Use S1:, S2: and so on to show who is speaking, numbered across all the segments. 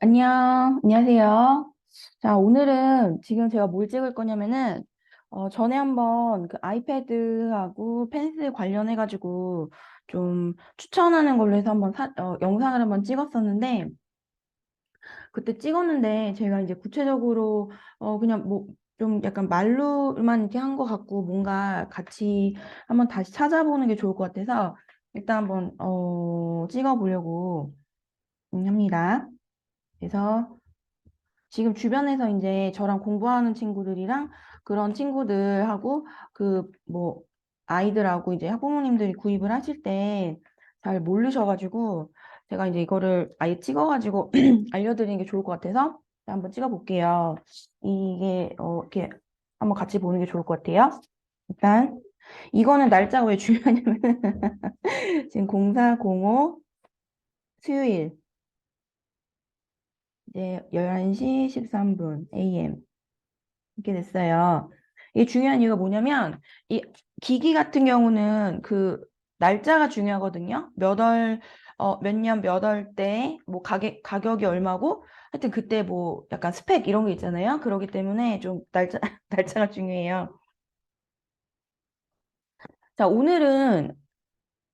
S1: 안녕, 안녕하세요. 자, 오늘은 지금 제가 뭘 찍을 거냐면은, 어, 전에 한번 그 아이패드하고 펜슬 관련해가지고 좀 추천하는 걸로 해서 한번 사, 어, 영상을 한번 찍었었는데, 그때 찍었는데 제가 이제 구체적으로, 어, 그냥 뭐, 좀 약간 말로만 이렇게 한 것 같고, 뭔가 같이 한번 다시 찾아보는 게 좋을 것 같아서, 일단 한번, 어, 찍어보려고 음, 합니다. 그래서, 지금 주변에서 이제 저랑 공부하는 친구들이랑 그런 친구들하고 그 뭐 아이들하고 이제 학부모님들이 구입을 하실 때 잘 모르셔가지고 제가 이제 이거를 아예 찍어가지고 알려드리는 게 좋을 것 같아서 한번 찍어볼게요. 이게 어 이렇게 한번 같이 보는 게 좋을 것 같아요. 일단 이거는 날짜가 왜 중요하냐면 지금 0405 수요일 이제 11시 13분 AM 이렇게 됐어요. 이게 중요한 이유가 뭐냐면 이 기기 같은 경우는 그 날짜가 중요하거든요. 몇 월, 어, 몇 년 몇 월 때, 뭐 가격, 가격이 얼마고, 하여튼 그때 뭐 약간 스펙 이런 게 있잖아요. 그러기 때문에 좀 날짜, 날짜가 중요해요. 자, 오늘은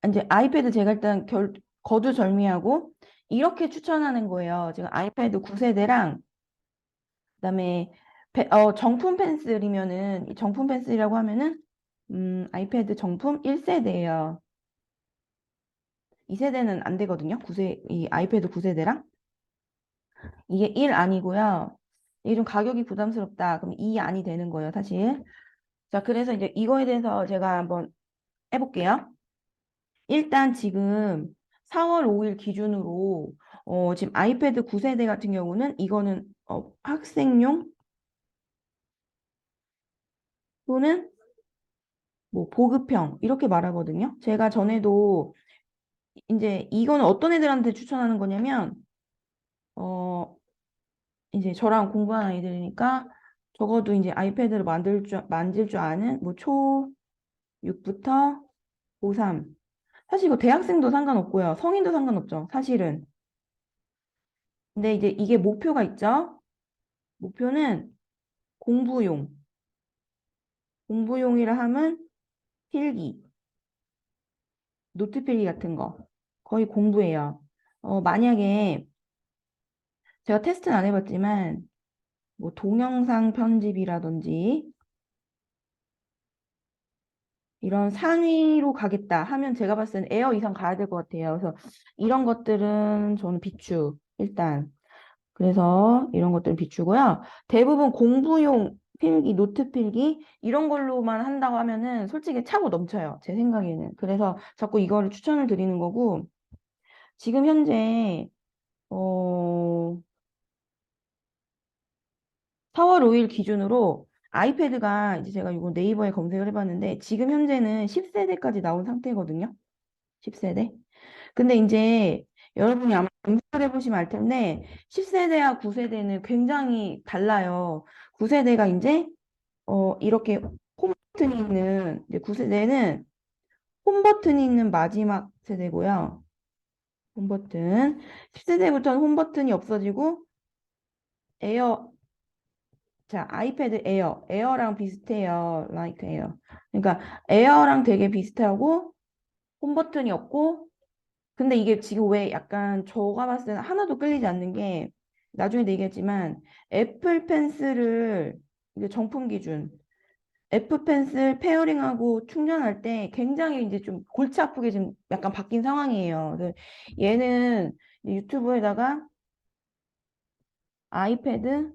S1: 이제 아이패드 제가 일단 결, 거두절미하고 이렇게 추천하는 거예요. 지금 아이패드 9세대랑 그다음에 pe- 어, 정품 펜슬이면은 이 정품 펜슬이라고 하면은 음, 아이패드 정품 1세대예요. 2세대는 안 되거든요. 9세 이 아이패드 9세대랑 이게 1 아니고요. 이게 좀 가격이 부담스럽다. 그럼 2 아니 되는 거예요, 사실. 자, 그래서 이제 이거에 대해서 제가 한번 해볼게요. 일단 지금 4월 5일 기준으로 어, 지금 아이패드 9세대 같은 경우는 이거는 어, 학생용 또는 뭐 보급형 이렇게 말하거든요. 제가 전에도 이제 이거는 어떤 애들한테 추천하는 거냐면 어 이제 저랑 공부하는 아이들이니까 적어도 이제 아이패드를 만들 줄 만질 줄 아는 뭐 초 6부터 고3 사실 이거 대학생도 상관없고요. 성인도 상관없죠. 사실은. 근데 이제 이게 목표가 있죠. 목표는 공부용. 공부용이라 하면 필기, 노트 필기 같은 거. 거의 공부예요. 어, 만약에 제가 테스트는 안 해봤지만 뭐 동영상 편집이라든지 이런 상위로 가겠다 하면 제가 봤을 때는 에어 이상 가야 될 것 같아요. 그래서 이런 것들은 저는 비추 일단 그래서 이런 것들은 비추고요. 대부분 공부용 필기, 노트 필기 이런 걸로만 한다고 하면은 솔직히 차고 넘쳐요. 제 생각에는. 그래서 자꾸 이거를 추천을 드리는 거고 지금 현재 어 4월 5일 기준으로 아이패드가 이제 제가 이거 네이버에 검색을 해봤는데 지금 현재는 10세대까지 나온 상태거든요. 10세대. 근데 이제 여러분이 아마 검색을 해보시면 알 텐데 10세대와 9세대는 굉장히 달라요. 9세대가 이제 어 이렇게 홈 버튼이 있는 이제 9세대는 홈 버튼이 있는 마지막 세대고요. 홈 버튼. 10세대부터는 홈 버튼이 없어지고 에어 자, 아이패드 에어, 에어랑 비슷해요. like 에어. 그러니까 에어랑 되게 비슷하고 홈 버튼이 없고 근데 이게 지금 왜 약간 저가 봤을 때는 하나도 끌리지 않는 게 나중에도 얘기했지만 애플 펜슬을 이게 정품 기준 애플 펜슬 페어링하고 충전할 때 굉장히 이제 좀 골치 아프게 지금 약간 바뀐 상황이에요. 얘는 유튜브에다가 아이패드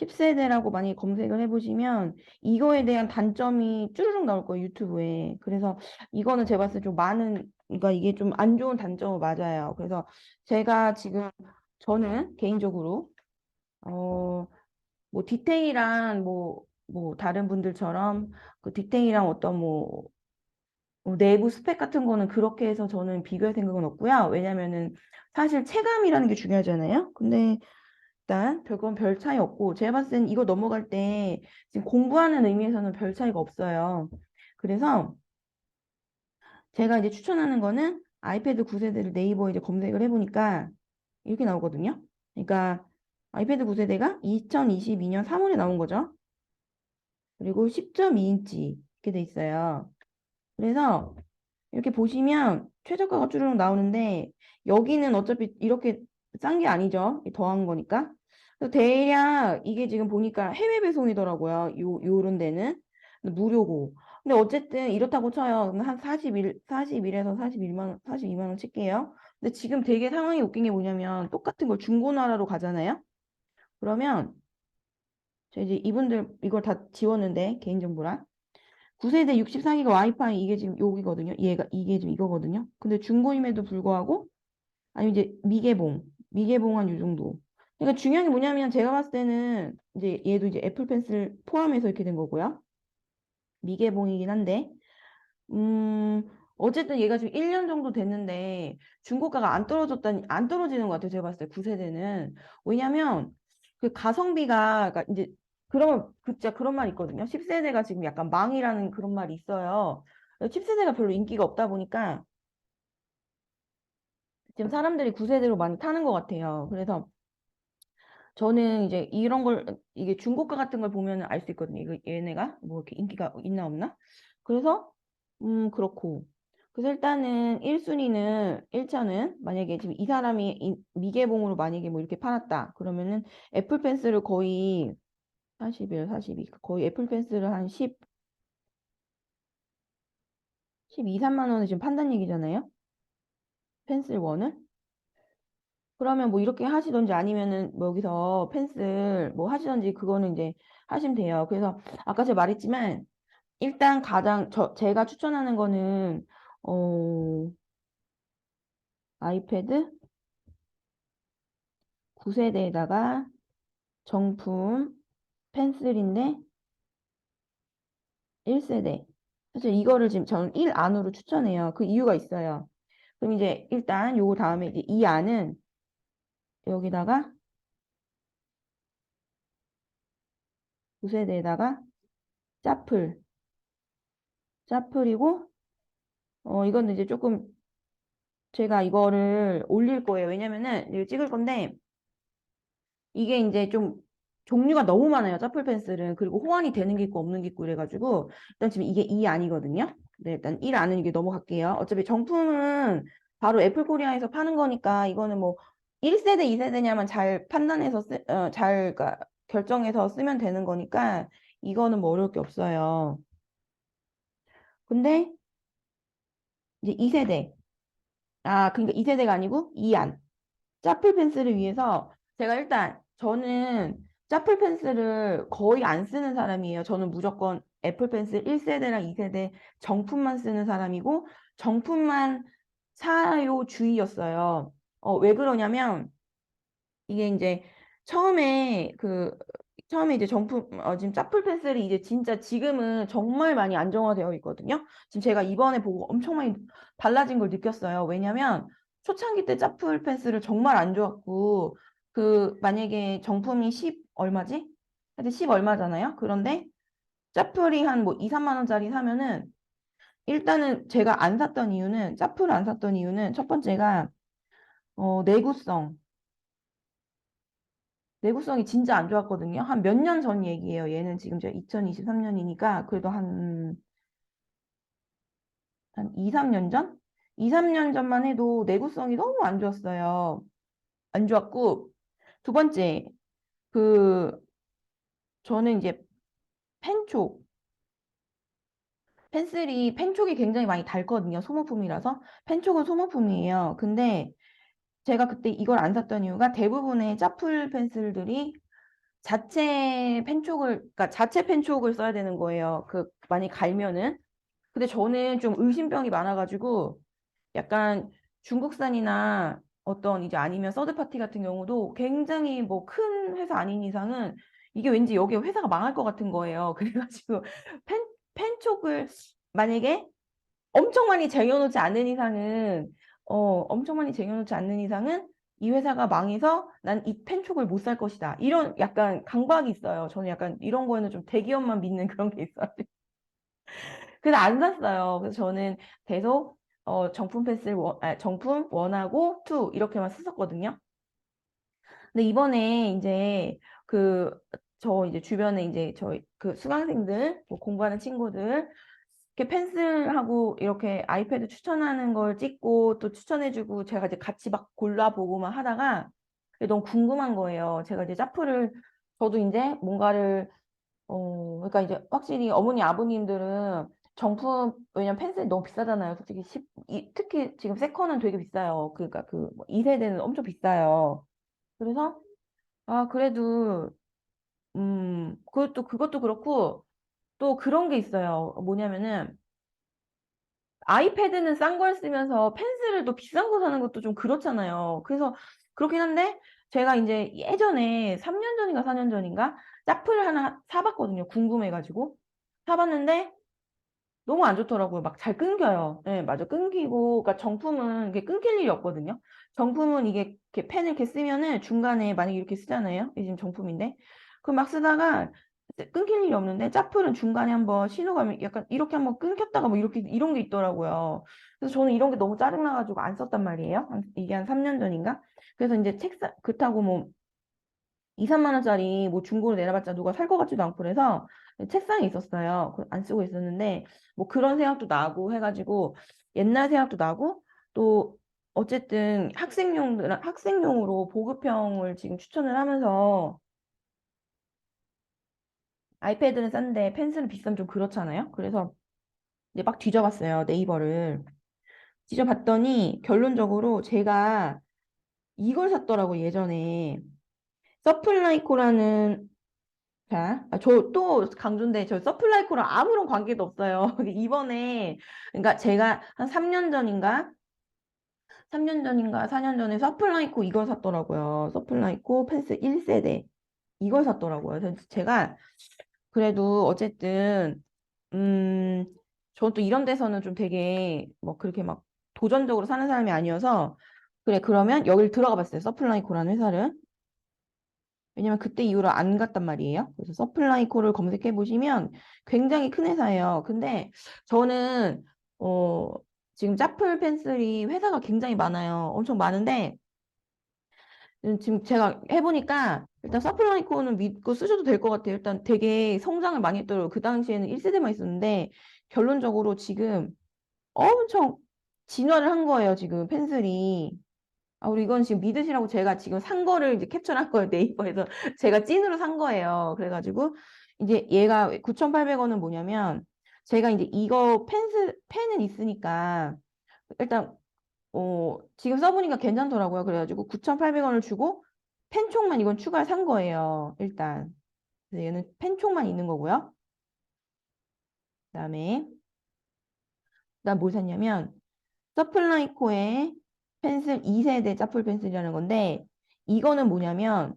S1: 10세대라고 많이 검색을 해보시면 이거에 대한 단점이 쭈르륵 나올 거예요, 유튜브에. 그래서 이거는 제가 봤을 때 좀 많은, 그러니까 이게 좀 안 좋은 단점은 맞아요. 그래서 제가 지금, 저는 개인적으로, 어, 뭐 디테일한 뭐, 뭐 다른 분들처럼 그 디테일한 어떤 뭐, 뭐 내부 스펙 같은 거는 그렇게 해서 저는 비교할 생각은 없고요. 왜냐면은 사실 체감이라는 게 중요하잖아요. 근데 일단 별건 별 차이 없고 제가 봤을 땐 이거 넘어갈 때 지금 공부하는 의미에서는 별 차이가 없어요. 그래서 제가 이제 추천하는 거는 아이패드 9세대를 네이버에 이제 검색을 해보니까 이렇게 나오거든요. 그러니까 아이패드 9세대가 2022년 3월에 나온 거죠. 그리고 10.2인치 이렇게 돼 있어요. 그래서 이렇게 보시면 최저가가 쭈르륵 나오는데 여기는 어차피 이렇게 싼 게 아니죠. 더한 거니까. 대략 이게 지금 보니까 해외 배송이더라고요. 요, 요런 데는. 무료고. 근데 어쨌든 이렇다고 쳐요. 한 41, 41에서 41만 원, 42만 원 칠게요. 근데 지금 되게 상황이 웃긴 게 뭐냐면 똑같은 걸 중고나라로 가잖아요. 그러면 저 이제 이분들 이걸 다 지웠는데 개인정보랑 9세대 64기가 와이파이 이게 지금 여기거든요. 얘가 이게 지금 이거거든요. 근데 중고임에도 불구하고 아니면 이제 미개봉 미개봉한 요 정도. 그러니까 중요한 게 뭐냐면 제가 봤을 때는 이제 얘도 이제 애플 펜슬 포함해서 이렇게 된 거고요. 미개봉이긴 한데 음 어쨌든 얘가 지금 1년 정도 됐는데 중고가가 안 떨어졌다니 안 떨어지는 것 같아요. 제가 봤을 때 9세대는 왜냐면 그 가성비가 그러니까 이제 그러면 그 진짜 그런 말 있거든요. 10세대가 지금 약간 망이라는 그런 말이 있어요. 10세대가 별로 인기가 없다 보니까 지금 사람들이 9세대로 많이 타는 것 같아요. 그래서 저는 이제 이런 걸 이게 중고가 같은 걸 보면 알 수 있거든요. 이거 얘네가 뭐 이렇게 인기가 있나 없나? 그래서 음 그렇고 그래서 일단은 1순위는 1차는 만약에 지금 이 사람이 이- 미개봉으로 만약에 뭐 이렇게 팔았다 그러면은 애플 펜슬을 거의 41, 42 거의 애플 펜슬을 한 10, 12, 3만 원에 지금 판다는 얘기잖아요. 펜슬 원을 그러면 뭐 이렇게 하시던지 아니면은 뭐 여기서 펜슬 뭐 하시던지 그거는 이제 하시면 돼요. 그래서 아까 제가 말했지만 일단 가장 저 제가 추천하는 거는 어 아이패드 9세대에다가 정품 펜슬인데 1세대. 사실 이거를 지금 저는 1 안으로 추천해요. 그 이유가 있어요. 그럼 이제 일단 요거 다음에 이제 이 안은 여기다가 9세대에다가 짜플 짜플이고 어 이건 이제 조금 제가 이거를 올릴 거예요. 왜냐면은 이거 찍을 건데 이게 이제 좀 종류가 너무 많아요. 짜플 펜슬은. 그리고 호환이 되는 게 있고 없는 게 있고 이래가지고 일단 지금 이게 2 아니거든요. 네, 일단 1 안은 이게 넘어갈게요. 어차피 정품은 바로 애플 코리아에서 파는 거니까 이거는 뭐 1세대, 2세대냐만 잘 판단해서 쓰, 어, 잘 그러니까 결정해서 쓰면 되는 거니까 이거는 뭐 어려울 게 없어요. 근데 이제 2세대. 아, 그러니까 2세대가 아니고 2안. 짜플 펜슬을 위해서 제가 일단 저는 짜플 펜슬을 거의 안 쓰는 사람이에요. 저는 무조건 애플 펜슬 1세대랑 2세대 정품만 쓰는 사람이고 정품만 사요 주의였어요. 어, 왜 그러냐면 이게 이제 처음에 그 처음에 이제 정품 어, 지금 짜플 펜슬이 이제 진짜 지금은 정말 많이 안정화되어 있거든요. 지금 제가 이번에 보고 엄청 많이 달라진 걸 느꼈어요. 왜냐면 초창기 때 짜플 펜슬을 정말 안 좋았고 그 만약에 정품이 10 얼마지? 하여튼 10 얼마잖아요. 그런데 짜플이 한 뭐 2, 3만 원짜리 사면은 일단은 제가 안 샀던 이유는 짜플을 안 샀던 이유는 첫 번째가 어 내구성 내구성이 진짜 안 좋았거든요. 한 몇 년 전 얘기예요. 얘는 지금 제가 2023년이니까 그래도 한, 한 2, 3년 전? 2, 3년 전만 해도 내구성이 너무 안 좋았어요. 안 좋았고, 두 번째, 그, 저는 이제 펜촉, 펜슬이, 펜촉이 굉장히 많이 닳거든요. 소모품이라서. 펜촉은 소모품이에요. 근데 제가 그때 이걸 안 샀던 이유가 대부분의 짜플 펜슬들이 자체 펜촉을, 그러니까 자체 펜촉을 써야 되는 거예요. 그, 많이 갈면은. 근데 저는 좀 의심병이 많아가지고 약간 중국산이나 어떤 이제 아니면 서드 파티 같은 경우도 굉장히 뭐 큰 회사 아닌 이상은 이게 왠지 여기 회사가 망할 것 같은 거예요. 그래가지고 펜, 펜촉을 만약에 엄청 많이 쟁여놓지 않는 이상은 어, 엄청 많이 쟁여놓지 않는 이상은 이 회사가 망해서 난 이 펜촉을 못 살 것이다. 이런 약간 강박이 있어요. 저는 약간 이런 거에는 좀 대기업만 믿는 그런 게 있어요. 그래서 안 샀어요. 그래서 저는 계속 어, 정품 펜슬 원, 아, 정품 원하고 투 이렇게만 썼었거든요. 근데 이번에 이제 그 저 이제 주변에 이제 저희 그 수강생들 뭐 공부하는 친구들 이렇게 펜슬하고 이렇게 아이패드 추천하는 걸 찍고 또 추천해주고 제가 이제 같이 막 골라보고만 하다가 너무 궁금한 거예요. 제가 이제 짜프를 저도 이제 뭔가를 어 그러니까 이제 확실히 어머니 아버님들은 정품 왜냐면 펜슬이 너무 비싸잖아요. 솔직히 10, 이, 특히 지금 세컨은 되게 비싸요. 그러니까 그 2세대는 엄청 비싸요. 그래서 아 그래도 음 그것도 그것도 그렇고 또 그런 게 있어요. 뭐냐면은 아이패드는 싼 걸 쓰면서 펜슬을 또 비싼 거 사는 것도 좀 그렇잖아요. 그래서 그렇긴 한데 제가 이제 예전에 3년 전인가 4년 전인가 짜프를 하나 사봤거든요. 궁금해가지고 사봤는데 너무 안 좋더라고요. 막 잘 끊겨요. 네, 맞아. 끊기고, 그러니까 정품은 이게 끊길 일이 없거든요. 정품은 이게 이렇게 펜을 이렇게 쓰면은 중간에 만약에 이렇게 쓰잖아요. 이게 지금 정품인데. 그럼 막 쓰다가 끊길 일이 없는데 짜플은 중간에 한번 신호가 약간 이렇게 한번 끊겼다가 뭐 이렇게 이런 게 있더라고요. 그래서 저는 이런 게 너무 짜증나가지고 안 썼단 말이에요. 한- 이게 한 3년 전인가? 그래서 이제 책상 그렇다고 뭐 2, 3만 원짜리 뭐 중고로 내놔봤자 누가 살 것 같지도 않고 그래서 책상에 있었어요. 그안 쓰고 있었는데 뭐 그런 생각도 나고 해가지고 옛날 생각도 나고 또 어쨌든 학생용들 학생용으로 보급형을 지금 추천을 하면서 아이패드는 싼데 펜슬은 비싸면 좀 그렇잖아요. 그래서 이제 막 뒤져봤어요. 네이버를. 뒤져봤더니 결론적으로 제가 이걸 샀더라고 예전에 서플라이코라는 자, 아, 저또 강조인데 저 서플라이코랑 아무런 관계도 없어요. 이번에 그러니까 제가 한 3년 전인가 3년 전인가 4년 전에 서플라이코 이걸 샀더라고요. 서플라이코 펜스 1세대 이걸 샀더라고요. 그래서 제가 그래도 어쨌든 음, 저는 또 이런 데서는 좀 되게 뭐 그렇게 막 도전적으로 사는 사람이 아니어서 그래 그러면 여기를 들어가 봤어요. 서플라이코라는 회사를. 왜냐면 그때 이후로 안 갔단 말이에요. 그래서 서플라이코를 검색해 보시면 굉장히 큰 회사예요. 근데 저는 어 지금 짜플 펜슬이 회사가 굉장히 많아요. 엄청 많은데 음, 지금 제가 해보니까 일단 서플라이코는 믿고 쓰셔도 될 것 같아요. 일단 되게 성장을 많이 했더라고요. 그 당시에는 1세대만 있었는데 결론적으로 지금 엄청 진화를 한 거예요. 지금 펜슬이. 아, 우리 이건 지금 믿으시라고 제가 지금 산 거를 이제 캡처한 거예요. 네이버에서. 제가 찐으로 산 거예요. 그래가지고 이제 얘가 9,800원은 뭐냐면 제가 이제 이거 펜슬, 펜은 있으니까 일단 어, 지금 써보니까 괜찮더라고요. 그래가지고 9,800원을 주고 펜총만 이건 추가를 산 거예요. 일단. 얘는 펜총만 있는 거고요. 그 다음에 난뭘 샀냐면 서플라이코의 펜슬 2세대 짜플 펜슬이라는 건데 이거는 뭐냐면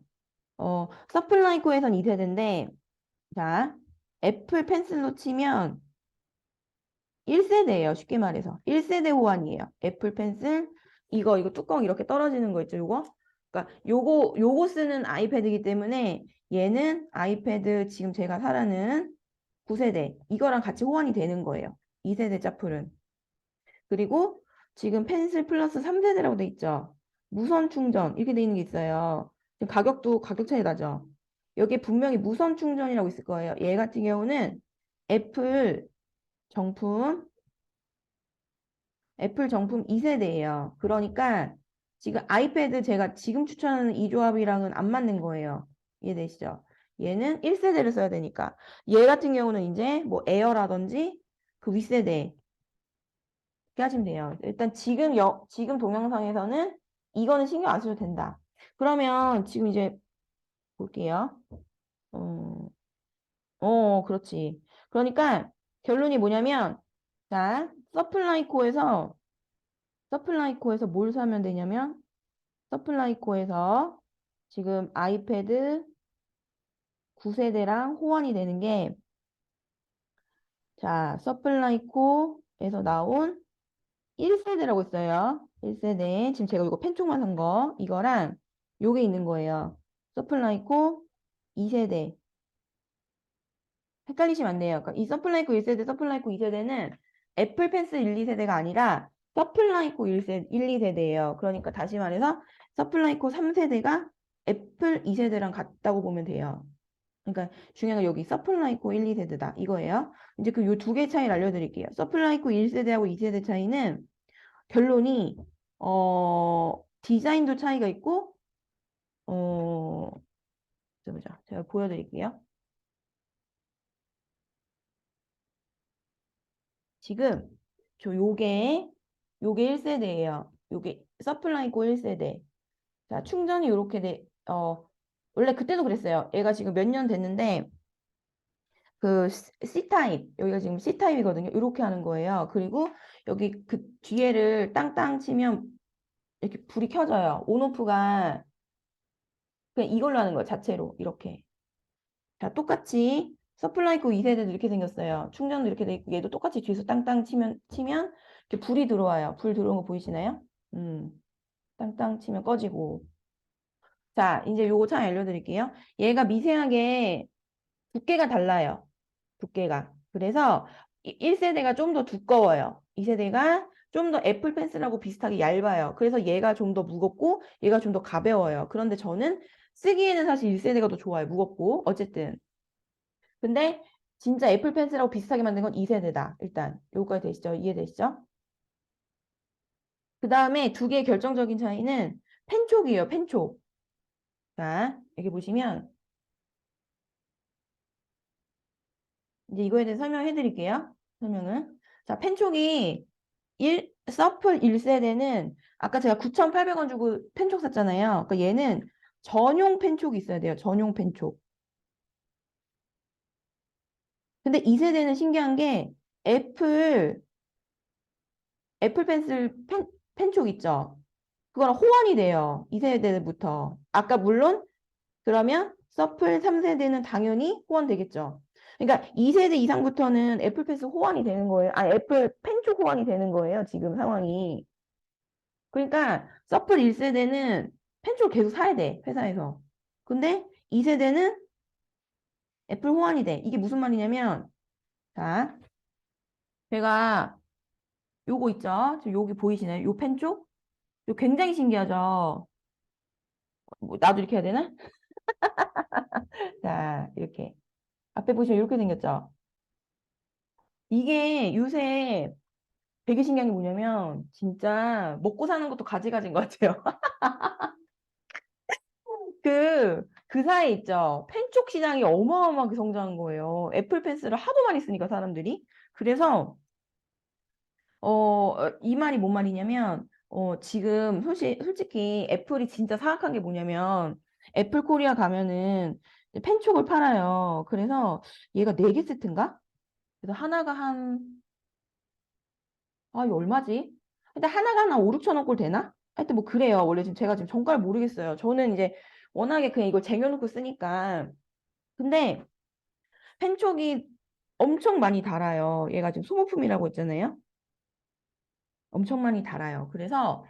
S1: 어, 서플라이코에선 2세대인데 자 애플 펜슬로 치면 1세대예요. 쉽게 말해서. 1세대 호환이에요. 애플 펜슬 이거 이거 뚜껑 이렇게 떨어지는 거 있죠, 요거? 그러니까 요거 요거 쓰는 아이패드이기 때문에 얘는 아이패드 지금 제가 사라는 9세대 이거랑 같이 호환이 되는 거예요. 2세대 짜플은. 그리고 지금 펜슬 플러스 3세대라고 돼 있죠. 무선 충전 이렇게 돼 있는 게 있어요. 지금 가격도 가격 차이 나죠. 여기에 분명히 무선 충전이라고 있을 거예요. 얘 같은 경우는 애플 정품 애플 정품 2세대예요. 그러니까 지금 아이패드 제가 지금 추천하는 이 조합이랑은 안 맞는 거예요. 이해되시죠? 얘는 1세대를 써야 되니까. 얘 같은 경우는 이제 뭐 에어라든지 그 윗세대 이렇게 하시면 돼요. 일단 지금 여, 지금 동영상에서는 이거는 신경 안 써도 된다. 그러면 지금 이제 볼게요. 어, 어, 그렇지. 그러니까 결론이 뭐냐면 자, 서플라이코에서 서플라이코에서 뭘 사면 되냐면 서플라이코에서 지금 아이패드 9세대랑 호환이 되는 게 자, 서플라이코에서 나온 1세대라고 있어요. 1세대. 지금 제가 이거 펜총만 산 거, 이거랑 요게 있는 거예요. 서플라이코 2세대. 헷갈리시면 안 돼요. 그러니까 이 서플라이코 1세대, 서플라이코 2세대는 애플 펜슬 1, 2세대가 아니라 서플라이코 1세, 1, 2세대예요. 그러니까 다시 말해서 서플라이코 3세대가 애플 2세대랑 같다고 보면 돼요. 그러니까 중요한 건 여기 서플라이코 1, 2세대다 이거예요. 이제 그 요 두 개 차이를 알려드릴게요. 서플라이코 1세대하고 2세대 차이는 결론이 어 디자인도 차이가 있고 어 보자 제가 보여드릴게요. 지금 저 요게 요게 1세대예요. 요게 서플라이코 1세대. 자, 충전이 요렇게 돼. 어 원래 그때도 그랬어요. 얘가 지금 몇 년 됐는데 그 C타입 여기가 지금 C타입이거든요. 이렇게 하는 거예요. 그리고 여기 그 뒤에를 땅땅 치면 이렇게 불이 켜져요. 온오프가 그냥 이걸로 하는 거예요. 자체로 이렇게. 자, 똑같이 서플라이코 2세대도 이렇게 생겼어요. 충전도 이렇게 돼 있고 얘도 똑같이 뒤에서 땅땅 치면 치면 이렇게 불이 들어와요. 불 들어온 거 보이시나요? 음. 땅땅 치면 꺼지고. 자, 이제 요거 참 알려드릴게요. 얘가 미세하게 두께가 달라요. 두께가. 그래서 1세대가 좀 더 두꺼워요. 2세대가 좀 더 애플 펜슬하고 비슷하게 얇아요. 그래서 얘가 좀 더 무겁고 얘가 좀 더 가벼워요. 그런데 저는 쓰기에는 사실 1세대가 더 좋아요. 무겁고. 어쨌든. 근데 진짜 애플 펜슬하고 비슷하게 만든 건 2세대다. 일단 요거까지 되시죠? 이해되시죠? 그 다음에 두 개의 결정적인 차이는 펜촉이에요. 펜촉. 자, 여기 보시면 이제 이거에 대해서 설명해 드릴게요. 설명은. 자, 펜촉이 1, 서플 1세대는 아까 제가 9,800원 주고 펜촉 샀잖아요. 그러니까 얘는 전용 펜촉이 있어야 돼요. 전용 펜촉. 근데 2세대는 신기한 게 애플 애플 펜슬 펜, 펜촉 있죠? 그거랑 호환이 돼요. 2세대부터. 아까 물론 그러면 서플 3세대는 당연히 호환되겠죠. 그러니까 2세대 이상부터는 애플 펜슬 호환이 되는 거예요. 아, 애플 펜촉 호환이 되는 거예요. 지금 상황이. 그러니까 서플 1세대는 펜촉 계속 사야 돼. 회사에서. 근데 2세대는 애플 호환이 돼. 이게 무슨 말이냐면 자, 제가 요거 있죠? 지금 여기 보이시나요? 요 펜 쪽? 요 굉장히 신기하죠? 뭐 나도 이렇게 해야 되나? 자, 이렇게. 앞에 보시면 이렇게 생겼죠? 이게 요새 되게 신기한 게 뭐냐면 진짜 먹고 사는 것도 가지가지인 것 같아요. 그, 그 사이에 있죠. 펜쪽 시장이 어마어마하게 성장한 거예요. 애플 펜슬을 하도 많이 쓰니까 사람들이. 그래서 어, 이 말이 뭔 말이냐면 어, 지금 솔직, 솔직히 애플이 진짜 사악한 게 뭐냐면 애플 코리아 가면은 펜촉을 팔아요. 그래서 얘가 4개 세트인가? 그래서 하나가 한, 아, 이 얼마지? 일단 하나가 한 5, 6천 원꼴 되나? 하여튼 뭐 그래요. 원래 지금 제가 지금 정가를 모르겠어요. 저는 이제 워낙에 그냥 이걸 쟁여놓고 쓰니까. 근데 펜촉이 엄청 많이 달아요. 얘가 지금 소모품이라고 했잖아요. 엄청 많이 달아요. 그래서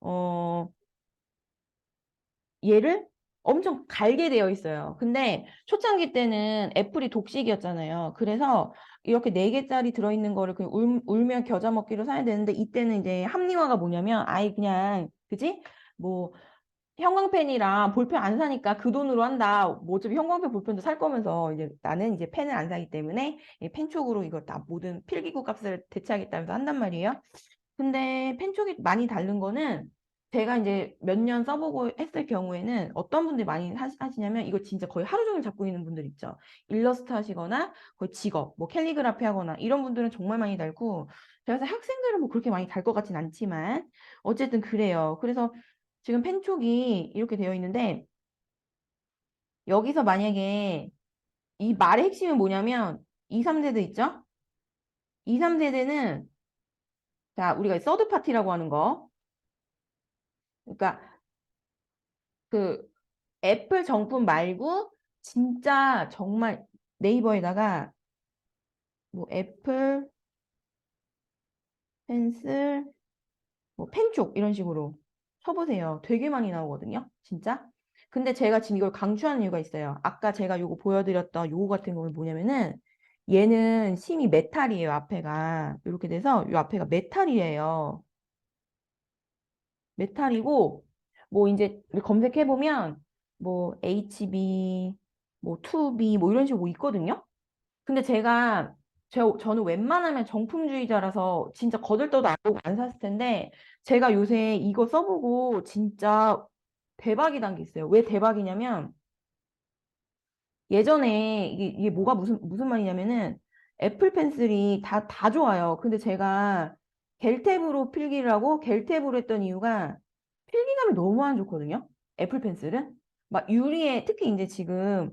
S1: 어 얘를 엄청 갈게 되어 있어요. 근데 초창기 때는 애플이 독식이었잖아요. 그래서 이렇게 4개짜리 들어있는 거를 그냥 울, 울면 겨자 먹기로 사야 되는데 이때는 이제 합리화가 뭐냐면 아예 그냥 그지? 뭐 형광펜이랑 볼펜 안 사니까 그 돈으로 한다. 뭐 어차피 형광펜 볼펜도 살 거면서 이제 나는 이제 펜을 안 사기 때문에 펜촉으로 이거 다 모든 필기구 값을 대체하겠다면서 한단 말이에요. 근데 펜촉이 많이 다른 거는 제가 이제 몇 년 써보고 했을 경우에는 어떤 분들이 많이 하시냐면 이거 진짜 거의 하루 종일 잡고 있는 분들 있죠. 일러스트 하시거나 거의 직업, 뭐 캘리그라피 하거나 이런 분들은 정말 많이 달고 제가 학생들은 뭐 그렇게 많이 달 것 같진 않지만 어쨌든 그래요. 그래서 지금 펜촉이 이렇게 되어 있는데 여기서 만약에 이 말의 핵심은 뭐냐면 2, 3세대 있죠? 2, 3세대는 자, 우리가 서드 파티라고 하는 거. 그러니까 그 애플 정품 말고 진짜 정말 네이버에다가 뭐 애플 펜슬 뭐 펜쪽 이런 식으로 쳐보세요. 되게 많이 나오거든요. 진짜. 근데 제가 지금 이걸 강추하는 이유가 있어요. 아까 제가 요거 보여드렸던 요거 같은 경우는 뭐냐면은 얘는 심이 메탈이에요. 앞에가. 이렇게 돼서 요 앞에가 메탈이에요. 메탈이고 뭐 이제 검색해 보면 뭐 HB 뭐 2B 뭐 이런 식으로 있거든요. 근데 제가 저, 저는 웬만하면 정품주의자라서 진짜 거들떠도 안 샀을 텐데 제가 요새 이거 써보고 진짜 대박이 난 게 있어요. 왜 대박이냐면 예전에 이게, 이게 뭐가 무슨 무슨 말이냐면은 애플 펜슬이 다 다 좋아요. 근데 제가 겔탭으로 필기를 하고 겔탭으로 했던 이유가 필기감이 너무 안 좋거든요. 애플 펜슬은 막 유리에 특히 이제 지금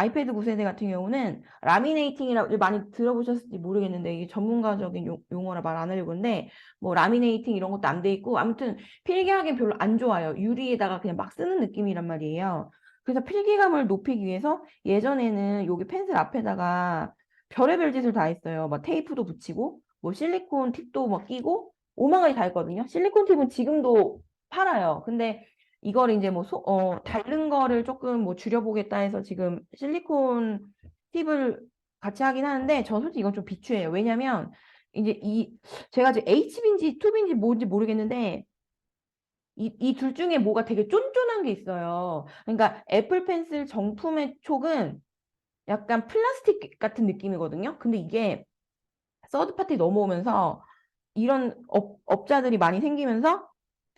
S1: 아이패드 9세대 같은 경우는 라미네이팅이라고 많이 들어보셨을지 모르겠는데 이게 전문가적인 용, 용어라 말 안 하려고 하는데 뭐 라미네이팅 이런 것도 안 돼 있고 아무튼 필기하기 별로 안 좋아요. 유리에다가 그냥 막 쓰는 느낌이란 말이에요. 그래서 필기감을 높이기 위해서 예전에는 여기 펜슬 앞에다가 별의별 짓을 다 했어요. 막 테이프도 붙이고 뭐 실리콘 팁도 막 끼고 오만 가지 다 했거든요. 실리콘 팁은 지금도 팔아요. 근데 이걸 이제 뭐 소, 어, 다른 거를 조금 뭐 줄여보겠다 해서 지금 실리콘 팁을 같이 하긴 하는데 저 솔직히 이건 좀 비추해요. 왜냐면 이제 이 제가 지금 H빈지 2빈지 뭔지 모르겠는데 이, 이둘 중에 뭐가 되게 쫀쫀한 게 있어요. 그러니까 애플 펜슬 정품의 촉은 약간 플라스틱 같은 느낌이거든요. 근데 이게 서드파티 넘어오면서 이런 업, 업자들이 많이 생기면서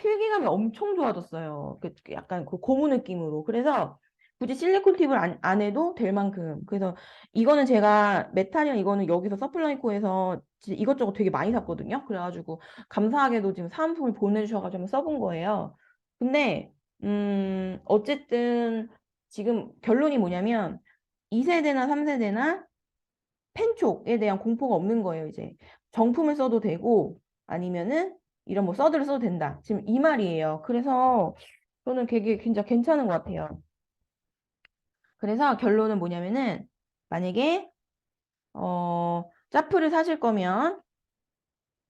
S1: 필기감이 엄청 좋아졌어요. 그 약간 그 고무 느낌으로. 그래서 굳이 실리콘 팁을 안, 안 해도 될 만큼. 그래서 이거는 제가 메탈이랑 이거는 여기서 서플라이코에서 이것저것 되게 많이 샀거든요. 그래가지고 감사하게도 지금 사은품을 보내주셔가지고 써본 거예요. 근데 음 어쨌든 지금 결론이 뭐냐면 2세대나 3세대나 펜촉에 대한 공포가 없는 거예요, 이제. 정품을 써도 되고 아니면은 이런 뭐 서드를 써도 된다. 지금 이 말이에요. 그래서 저는 되게 진짜 괜찮은 것 같아요. 그래서 결론은 뭐냐면은 만약에 어 짜프를 사실 거면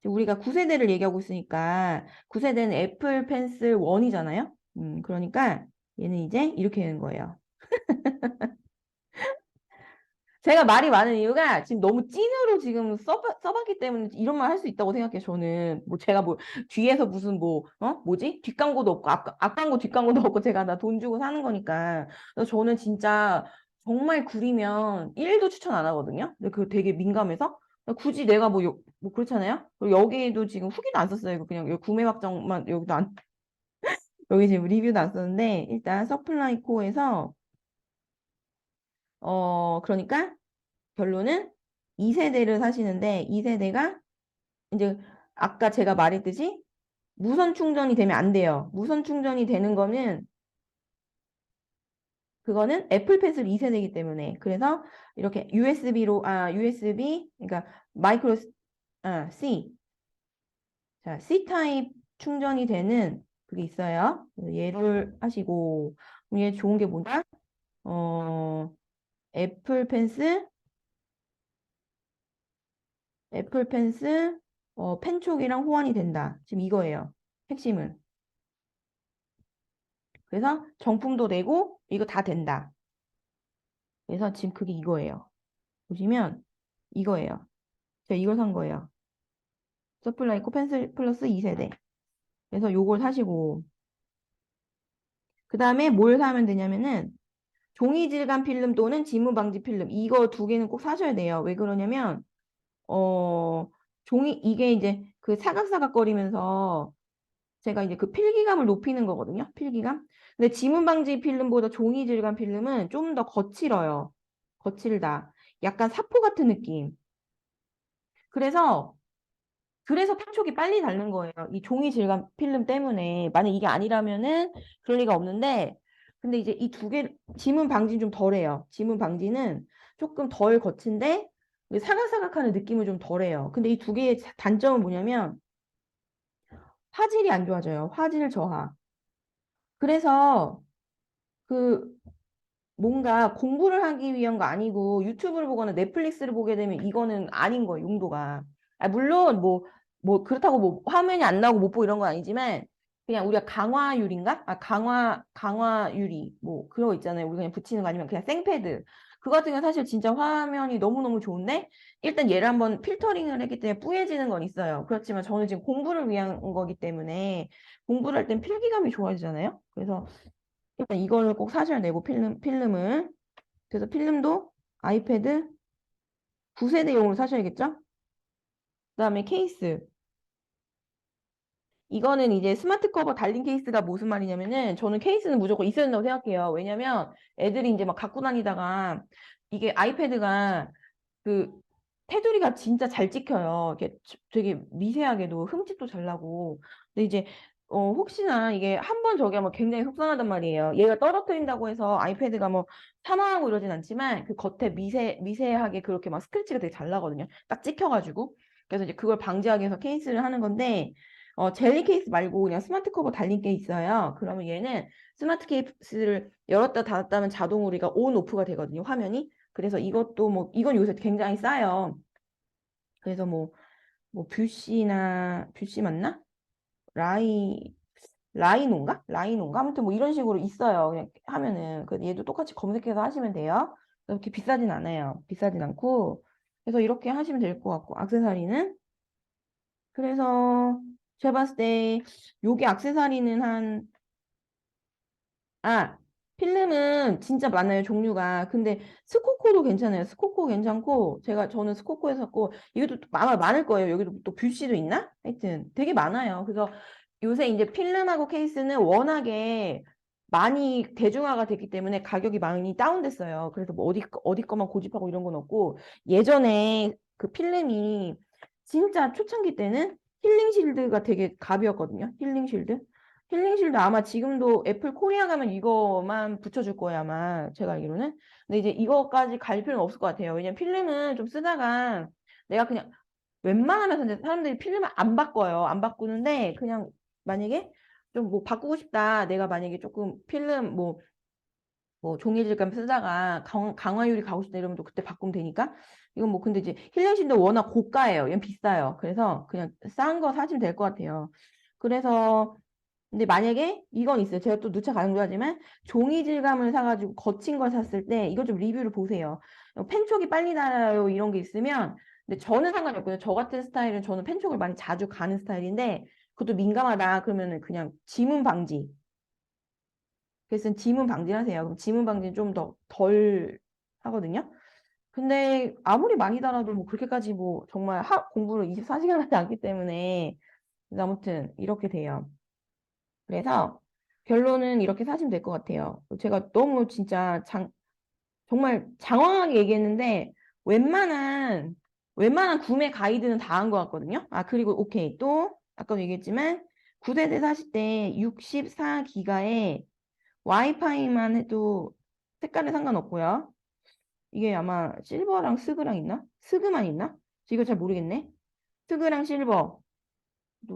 S1: 우리가 9세대를 얘기하고 있으니까 9세대는 애플 펜슬 1이잖아요. 음, 그러니까 얘는 이제 이렇게 되는 거예요. 제가 말이 많은 이유가 지금 너무 찐으로 지금 써봤, 써봤기 때문에 이런 말 할 수 있다고 생각해요. 저는 뭐 제가 뭐 뒤에서 무슨 뭐 어? 뭐지? 뒷광고도 없고 앞, 앞광고 뒷광고도 없고 제가 다돈 주고 사는 거니까. 그래서 저는 진짜 정말 구리면 1도 추천 안 하거든요. 근데 그 되게 민감해서 굳이 내가 뭐, 요, 뭐 그렇잖아요. 여기에도 지금 후기도 안 썼어요. 이거 그냥 구매 확정만 여기도 안 여기 지금 리뷰도 안 썼는데 일단 서플라이코에서 어, 그러니까 결론은 2세대를 사시는데 2세대가 이제 아까 제가 말했듯이 무선 충전이 되면 안 돼요. 무선 충전이 되는 거는 그거는 애플 펜슬 2세대이기 때문에 그래서 이렇게 USB로 아 USB 그러니까 마이크로 아 C 자 C 타입 충전이 되는 그게 있어요. 얘를 하시고 얘 좋은 게 뭐냐? 어 애플 펜슬 애플 펜슬 어, 펜촉이랑 호환이 된다. 지금 이거예요. 핵심은. 그래서 정품도 되고 이거 다 된다. 그래서 지금 그게 이거예요. 보시면 이거예요. 제가 이걸 산 거예요. 서플라이코 펜슬 플러스 2세대. 그래서 요걸 사시고 그 다음에 뭘 사면 되냐면은 종이 질감 필름 또는 지문 방지 필름 이거 두 개는 꼭 사셔야 돼요. 왜 그러냐면 어 종이 이게 이제 그 사각사각거리면서 제가 이제 그 필기감을 높이는 거거든요. 필기감. 근데 지문 방지 필름보다 종이 질감 필름은 좀 더 거칠어요. 거칠다. 약간 사포 같은 느낌. 그래서 그래서 펜촉이 빨리 닳는 거예요. 이 종이 질감 필름 때문에. 만약 이게 아니라면은 그럴 리가 없는데 근데 이제 이 두 개 지문 방지는 좀 덜해요. 지문 방지는 조금 덜 거친데 사각사각하는 느낌은 좀 덜해요. 근데 이 두 개의 단점은 뭐냐면 화질이 안 좋아져요. 화질 저하. 그래서 그 뭔가 공부를 하기 위한 거 아니고 유튜브를 보거나 넷플릭스를 보게 되면 이거는 아닌 거예요. 용도가. 아, 물론 뭐, 뭐 그렇다고 뭐 화면이 안 나오고 못 보고 이런 건 아니지만 그냥 우리가 강화유리인가? 아, 강화, 강화유리. 뭐 그런 거 있잖아요. 우리 그냥 붙이는 거 아니면 그냥 생패드. 그 같은 경우는 사실 진짜 화면이 너무너무 좋은데 일단 얘를 한번 필터링을 했기 때문에 뿌얘지는 건 있어요. 그렇지만 저는 지금 공부를 위한 거기 때문에 공부를 할 땐 필기감이 좋아지잖아요. 그래서 일단 이거를 꼭 사셔야 되고 필름, 필름을 그래서 필름도 아이패드 9세대용으로 사셔야겠죠? 그 다음에 케이스 이거는 이제 스마트 커버 달린 케이스가 무슨 말이냐면은 저는 케이스는 무조건 있어야 된다고 생각해요. 왜냐면 애들이 이제 막 갖고 다니다가 이게 아이패드가 그 테두리가 진짜 잘 찍혀요. 이게 되게 미세하게도 흠집도 잘 나고. 근데 이제 어 혹시나 이게 한 번 저기 하면 굉장히 속상하단 말이에요. 얘가 떨어뜨린다고 해서 아이패드가 뭐 사망하고 이러진 않지만 그 겉에 미세 미세하게 그렇게 막 스크래치가 되게 잘 나거든요. 딱 찍혀가지고. 그래서 이제 그걸 방지하기 위해서 케이스를 하는 건데 어, 젤리 케이스 말고 그냥 스마트 커버 달린 게 있어요. 그러면 얘는 스마트 케이스를 열었다 닫았다 하면 자동으로 우리가 온, 오프가 되거든요. 화면이. 그래서 이것도 뭐, 이건 요새 굉장히 싸요. 그래서 뭐, 뭐, 뷰시나, 뷰시 맞나? 라이, 라이노인가? 라이노인가? 아무튼 뭐 이런 식으로 있어요. 그냥 하면은. 그 얘도 똑같이 검색해서 하시면 돼요. 그렇게 비싸진 않아요. 비싸진 않고. 그래서 이렇게 하시면 될 것 같고, 악세사리는. 그래서 제가 봤을 때 요게 액세서리는 한 아, 필름은 진짜 많아요, 종류가. 근데 스코코도 괜찮아요. 스코코 괜찮고 제가 저는 스코코에서 샀고 이것도 또 아마 많을 거예요. 여기도 또 뷰시도 있나? 하여튼 되게 많아요. 그래서 요새 이제 필름하고 케이스는 워낙에 많이 대중화가 됐기 때문에 가격이 많이 다운됐어요. 그래서 뭐 어디 어디 거만 고집하고 이런 건 없고 예전에 그 필름이 진짜 초창기 때는 힐링 실드가 되게 갑이었거든요. 힐링 실드. 힐링 실드 아마 지금도 애플 코리아 가면 이거만 붙여줄 거예요, 아마. 제가 알기로는. 근데 이제 이거까지 갈 필요는 없을 것 같아요. 왜냐면 필름은 좀 쓰다가 내가 그냥 웬만하면 이제 사람들이 필름을 안 바꿔요. 안 바꾸는데 그냥 만약에 좀 뭐 바꾸고 싶다. 내가 만약에 조금 필름 뭐, 뭐 종이 질감 쓰다가 강, 강화율이 가고 싶다 이러면 또 그때 바꾸면 되니까 이건 뭐 근데 이제 힐링신도 워낙 고가예요. 얘는 비싸요. 그래서 그냥 싼 거 사시면 될 것 같아요. 그래서 근데 만약에 이건 있어요. 제가 또 누차 강조하지만 종이 질감을 사가지고 거친 걸 샀을 때 이거 좀 리뷰를 보세요. 펜촉이 빨리 닳아요 이런 게 있으면 근데 저는 상관이 없거든요. 저 같은 스타일은 저는 펜촉을 많이 자주 가는 스타일인데 그것도 민감하다 그러면은 그냥 지문 방지. 그래서 지문 방지하세요. 그럼 지문 방지는 좀더 덜 하거든요. 근데 아무리 많이 달아도 뭐 그렇게까지 뭐 정말 하, 공부를 24시간 하지 않기 때문에 아무튼 이렇게 돼요. 그래서 결론은 이렇게 사시면 될 것 같아요. 제가 너무 진짜 장, 정말 장황하게 얘기했는데 웬만한 웬만한 구매 가이드는 다 한 것 같거든요. 아 그리고 오케이 또 아까도 얘기했지만 9세대 사실 때 64기가에 와이파이만 해도 색깔은 상관없고요. 이게 아마 실버랑 스그랑 있나? 스그만 있나? 이거 잘 모르겠네. 스그랑 실버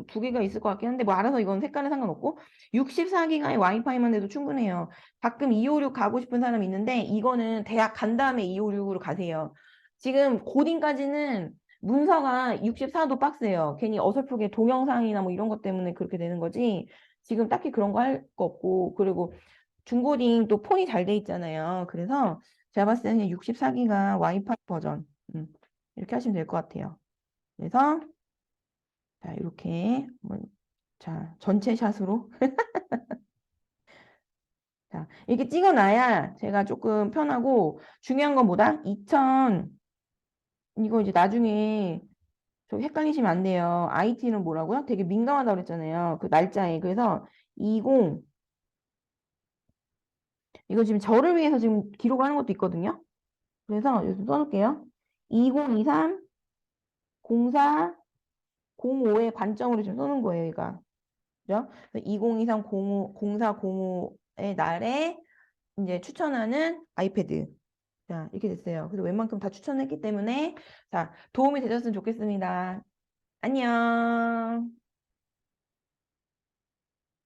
S1: 두 개가 있을 것 같긴 한데 뭐 알아서 이건 색깔은 상관없고 64기가의 와이파이만 해도 충분해요. 가끔 256 가고 싶은 사람이 있는데 이거는 대학 간 다음에 256으로 가세요. 지금 고딩까지는 문서가 64도 빡세요. 괜히 어설프게 동영상이나 뭐 이런 것 때문에 그렇게 되는 거지. 지금 딱히 그런 거 할 거 없고 그리고 중고딩 또 폰이 잘 돼 있잖아요. 그래서 제가 봤을 때는 64기가 와이파이 버전 음, 이렇게 하시면 될 것 같아요. 그래서 자 이렇게 자 전체 샷으로 자 이렇게 찍어놔야 제가 조금 편하고 중요한 건 뭐다? 2000 이거 이제 나중에 좀 헷갈리시면 안 돼요. IT는 뭐라고요? 되게 민감하다고 그랬잖아요. 그 날짜에. 그래서 20 이거 지금 저를 위해서 지금 기록하는 것도 있거든요. 그래서 여기 써놓을게요. 2023 04 05의 관점으로 지금 써놓은 거예요, 얘가. 그죠? 2023 05 04 05의 날에 이제 추천하는 아이패드. 자, 이렇게 됐어요. 그래서 웬만큼 다 추천했기 때문에 자, 도움이 되셨으면 좋겠습니다. 안녕.